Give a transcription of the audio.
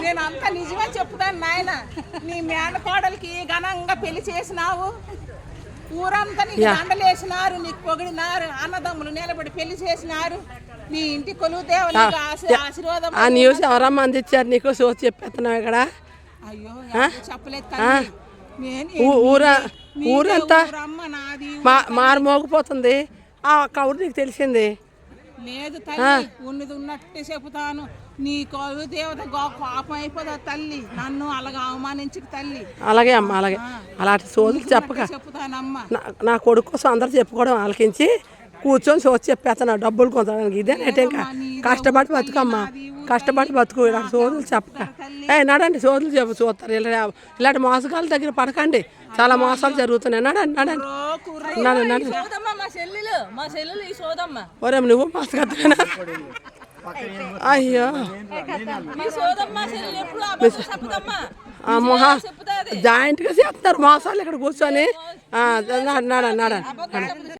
నేను అంత నిజమే చెప్తాను నాయన. నీ మేనకోడలికి ఘనంగా పెళ్ళి చేసినావు. ఊరంతా నీకు దండలేసినారు నీకు పొగిడినారు అన్నదమ్ములు నిలబడి పెళ్ళి చేసినారు. నీ ఇంటి కొలువు దేవ నీకు ఆశీ- ఆశీర్వాదం ఆ న్యూస్ ఎవరమ్మా అందించారు? నీకు సోచి చెప్పేస్తున్నావు ఇక్కడ? అయ్యో చెప్పలేదు ఊర ఊరంతా ఊరమ్మ నాది మా మారు మోగిపోతుంది. ఆ కౌరు నీకు తెలిసింది. లేదు తల్లి ఉన్నది ఉన్నట్టే చెబుతాను. నీ కొలువు దేవత కోపం అయిపోదా తల్లి? నన్ను అలాగ అవమానించక తల్లి. అలాగే అమ్మ అలాగే. అలాంటి సోదులు చెప్పక. చెప్తానమ్మా నా నా కొడుకు కోసం అందరు చెప్పుకోవడం ఆలకించి కూర్చొని సోచి చెప్పేస్తాను డబ్బులు కొంతడానికి ఇదే నెట్ ఇంకా కష్టపడి బతుకమ్మా. కష్టపడి బతుకు ఇలాంటి సోదులు చెప్పక. ఏ నడండి సోదులు చెప్పు చూస్తారు. ఇలా ఇలాంటి మోసగాళ్ళ దగ్గర పడకండి. చాలా మోసాలు జరుగుతున్నాయి. నడండి నడండి. నడండి నడండి ఒరే నువ్వు మోసగత్తనా అయ్యో. జాయింట్గా చేస్తారు మోసాలు ఇక్కడ కూర్చొని. నడ నడ నడ.